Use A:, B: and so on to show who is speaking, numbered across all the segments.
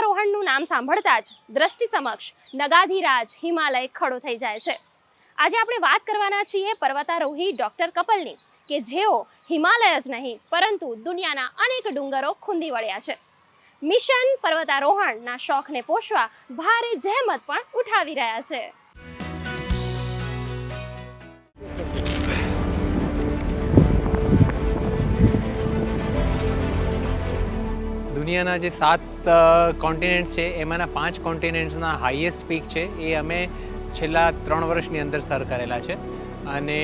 A: પર્વતારોહણનું નામ સાંભળતા જ દ્રષ્ટિ સમક્ષ નગાધિરાજ હિમાલય ખડો થઈ જાય છે. આજે આપણે વાત કરવાના છીએ પર્વતારોહી ડૉક્ટર કપલની કે જેઓ હિમાલય જ નહીં, પરંતુ દુનિયાના અનેક ડુંગરો ખૂંદી વળ્યા છે. મિશન પર્વતારોહણના શોખને પોષવા ભારે જહેમત પણ ઉઠાવી રહ્યા છે.
B: દુનિયાના જે સાત કોન્ટિનેન્ટ્સ છે, એમાંના પાંચ કોન્ટિનેન્ટ્સના હાઈએસ્ટ પીક છે, એ અમે છેલ્લા ત્રણ વર્ષની અંદર સર કરેલા છે. અને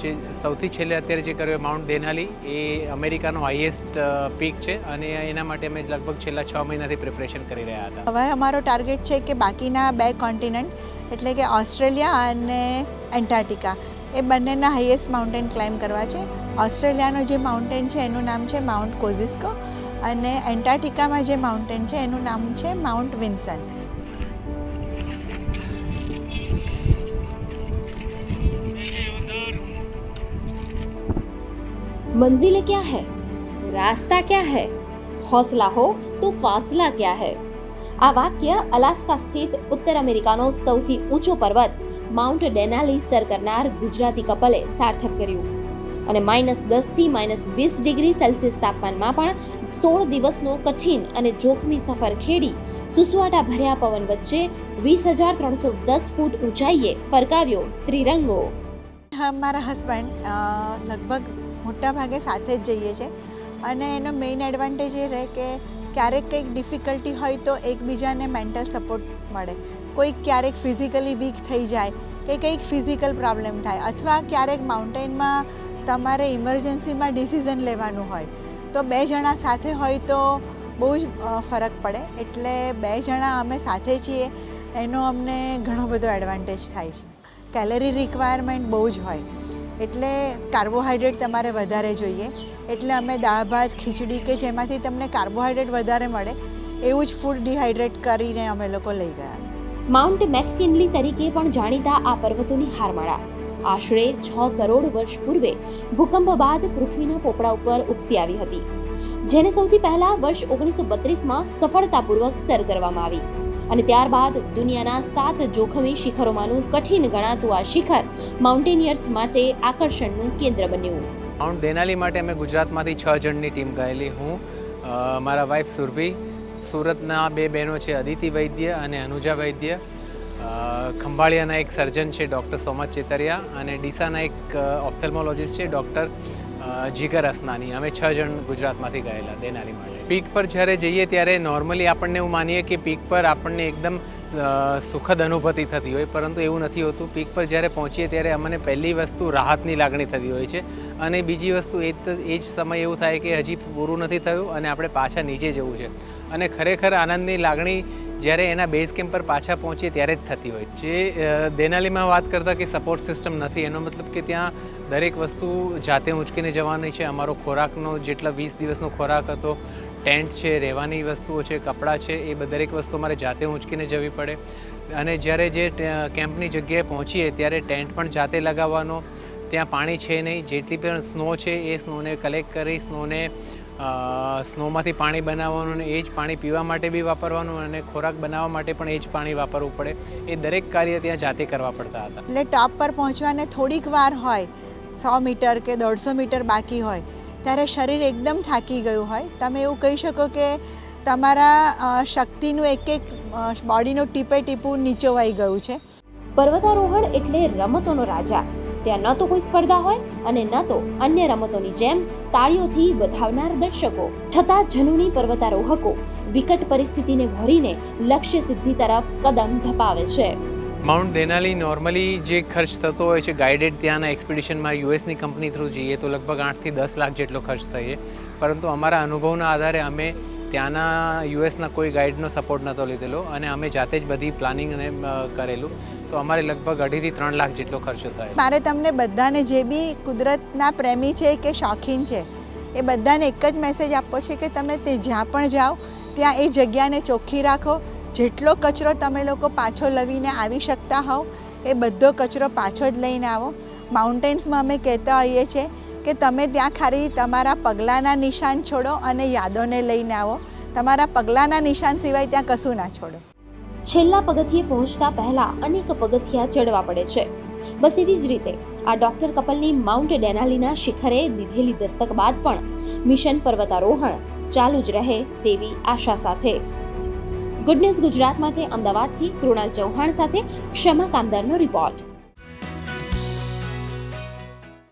B: જે સૌથી છેલ્લે અત્યારે જે કર્યો માઉન્ટ દેનાલી એ અમેરિકાનો હાઈએસ્ટ પીક છે અને એના માટે અમે લગભગ છેલ્લા છ મહિનાથી પ્રિપરેશન કરી રહ્યા હતા.
C: હવે અમારો ટાર્ગેટ છે કે બાકીના બે કોન્ટિનેન્ટ એટલે કે ઓસ્ટ્રેલિયા અને એન્ટાર્ટિકા એ બંનેના હાઈએસ્ટ માઉન્ટેન ક્લાઇમ્બ કરવા છે. ઓસ્ટ્રેલિયાનો જે માઉન્ટેન છે, એનું નામ છે માઉન્ટ કોઝિસ્કો અને એન્ટાર્ટિકામાં જે માઉન્ટેન છે એનું નામ છે માઉન્ટ વિન્સન
A: मंजिलें क्या है रास्ता क्या है हौसला हो તો ફાસલા ક્યા હૈ આ વાક્ય અલાસ્કા સ્થિત ઉત્તર અમેરિકાનો સૌથી ઊંચો પર્વત માઉન્ટ ડેનાલી સર કરનાર ગુજરાતી કપલે સાર્થક કર્યું અને માઇનસ દસથી માઇનસ વીસ ડિગ્રી સેલ્સિયસ તાપમાનમાં પણ સોળ દિવસનો કઠિન અને જોખમી સફર ખેડી. સુસવાટા ભર્યા પવન વચ્ચે વીસ હજાર ત્રણસો દસ ફૂટ ઊંચાઈએ ફરકાવ્યો ત્રિરંગો.
C: મારા હસબન્ડ લગભગ મોટા ભાગે સાથે જ જઈએ છે. અને એનો મેઇન એડવાન્ટેજ એ રહે કે ક્યારેક કંઈક ડિફિકલ્ટી હોય તો એકબીજાને મેન્ટલ સપોર્ટ મળે. કોઈક ક્યારેક ફિઝિકલી વીક થઈ જાય કે કંઈક ફિઝિકલ પ્રોબ્લેમ થાય. અથવા ક્યારેક માઉન્ટેનમાં તમારે ઇમરજન્સીમાં ડિસિઝન લેવાનું હોય. તો બે જણા સાથે હોય તો બહુ જ ફરક પડે. એટલે બે જણા અમે સાથે છીએ, એનો અમને ઘણો બધો એડવાન્ટેજ થાય છે. કેલરી રિક્વાયરમેન્ટ બહુ જ હોય. એટલે કાર્બોહાઈડ્રેટ તમારે વધારે જોઈએ. એટલે અમે દાળ, ભાત, ખીચડી કે જેમાંથી તમને કાર્બોહાઈડ્રેટ વધારે મળે, એવું જ ફૂડ ડિહાઈડ્રેટ કરીને અમે લોકો લઈ ગયા.
A: માઉન્ટ મેકકિનલી તરીકે પણ જાણીતા આ પર્વતોની હારમાળા. આશરે છ કરોડ વર્ષ પૂર્વે ભૂકંપ બાદ પૃથ્વીના પોપડા ઉપર ઉપસી આવી હતી, જેને સૌથી પહેલા વર્ષ ઓગણીસો બત્રીસમાં સફળતાપૂર્વક સર કરવામાં આવી. અને ત્યારબાદ દુનિયાના સાત જોખમી શિખરોમાંનું કઠિન ગણાતું આ શિખર માઉન્ટેનિયર્સ માટે આકર્ષણનું કેન્દ્ર બન્યું.
B: માઉન્ટ દેનાલી માટે અમે ગુજરાતમાંથી છ જણની ટીમ ગયેલી. હું મારા વાઈફ સુરભી, સુરતના બે બહેનો છે, અદિતિ વૈદ્ય અને અનુજા વૈદ્ય. ખંભાળિયાના એક સર્જન છે ડૉક્ટર સોમત ચેતરિયા અને ડીસાના એક ઓફથેલ્મોલોજીસ્ટ છે ડૉક્ટર જીગર અસનાની. અમે છ જણ ગુજરાતમાંથી ગયેલા દેનારી માટે. પીક પર જ્યારે જઈએ ત્યારે નોર્મલી આપણને એવું માનીએ કે પીક પર આપણને એકદમ સુખદ અનુભૂતિ થતી હોય, પરંતુ એવું નથી હોતું. પીક પર જ્યારે પહોંચીએ ત્યારે અમને પહેલી વસ્તુ રાહતની લાગણી થતી હોય છે અને બીજી વસ્તુ એ એ જ સમય એવું થાય કે હજી પૂરું નથી થયું અને આપણે પાછા નીચે જવું છે. અને ખરેખર આનંદની લાગણી જ્યારે એના બેઝ કેમ્પ પર પાછા પહોંચીએ ત્યારે જ થતી હોય. જે દેનાલીમાં વાત કરતા કે સપોર્ટ સિસ્ટમ નથી, એનો મતલબ કે ત્યાં દરેક વસ્તુ જાતે ઊંચકીને જવાની છે. અમારો ખોરાકનો જેટલા વીસ દિવસનો ખોરાક હતો, ટેન્ટ છે, રહેવાની વસ્તુઓ છે, કપડાં છે, એ દરેક વસ્તુ અમારે જાતે ઊંચકીને જવી પડે. અને જ્યારે જે કેમ્પની જગ્યાએ પહોંચીએ ત્યારે ટેન્ટ પણ જાતે લગાવવાનો ત્યાં પાણી છે નહીં. જેટલી પણ સ્નો છે એ સ્નોને કલેક્ટ કરી સ્નોને સ્નોમાંથી પાણી બનાવવાનું અને એ જ પાણી પીવા માટે બી વાપરવાનું અને ખોરાક બનાવવા માટે પણ એ જ પાણી વાપરવું પડે. એ દરેક કાર્ય ત્યાં જાતે કરવા પડતા હતા.
C: એટલે ટોપ પર પહોંચવાને થોડીક વાર હોય સો મીટર કે દોઢસો મીટર બાકી હોય ત્યારે શરીર એકદમ થાકી ગયું હોય. તમે એવું કહી શકો કે તમારા શક્તિનું એક એક બોડીનું ટીપે ટીપું નીચોવાઈ ગયું છે.
A: પર્વતારોહણ એટલે રમતોનો રાજા. ત્યાં ન તો કોઈ સ્પર્ધા હોય અને ન તો અન્ય રમતોની જેમ તાળીઓથી વધાવનાર દર્શકો. છતાં જનુની પર્વતારોહકો વિકટ પરિસ્થિતિને ભરીને લક્ષ્ય સિદ્ધિ તરફ કદમ ધપાવે છે.
B: માઉન્ટ દેનાલી નોર્મલી જે ખર્ચ થતો હોય છે, ગાઈડેડ ત્યાંના એક્સપિડિશનમાં યુએસની કંપની થ્રુ જઈએ તો લગભગ આઠથી દસ લાખ જેટલો ખર્ચ થઈએ. પરંતુ અમારા અનુભવના આધારે અમે ત્યાંના યુએસના કોઈ ગાઈડનો સપોર્ટ નહોતો લીધેલો અને અમે જાતે જ બધી પ્લાનિંગ કરેલું. તો અમારે લગભગ અઢીથી ત્રણ લાખ જેટલો ખર્ચો થયો.
C: મારે તમને બધાને જે બી કુદરતના પ્રેમી છે કે શોખીન છે, એ બધાને એક જ મેસેજ આપવો છે કે તમે તે જ્યાં પણ જાઓ, ત્યાં એ જગ્યાને ચોખ્ખી રાખો. જેટલો કચરો તમે લોકો પાછો લવીને આવી શકતા હોવ, એ બધો કચરો પાછો જ લઈને આવો. માઉન્ટેન્સમાં અમે કહેતા હોઈએ છીએ કે તમે ત્યાં ખાલી તમારા પગલાંના નિશાન છોડો અને યાદોને લઈને આવો. તમારા પગલાંના નિશાન સિવાય ત્યાં કશું ના છોડો.
A: છેલ્લા પગથિયે પહોંચતા પહેલા અનેક પગથિયા ચડવા પડે છે. બસ એવી જ રીતે આ ડોક્ટર કપલની માઉન્ટ ડેનાલીના શિખરે દીધેલી દસ્તક બાદ પણ મિશન પર્વતારોહણ ચાલુ જ રહે તેવી આશા સાથે. ગુડ ન્યૂઝ ગુજરાત માટે અમદાવાદથી કૃણાલ ચૌહાણ સાથે ક્ષમા કામદારનો રિપોર્ટ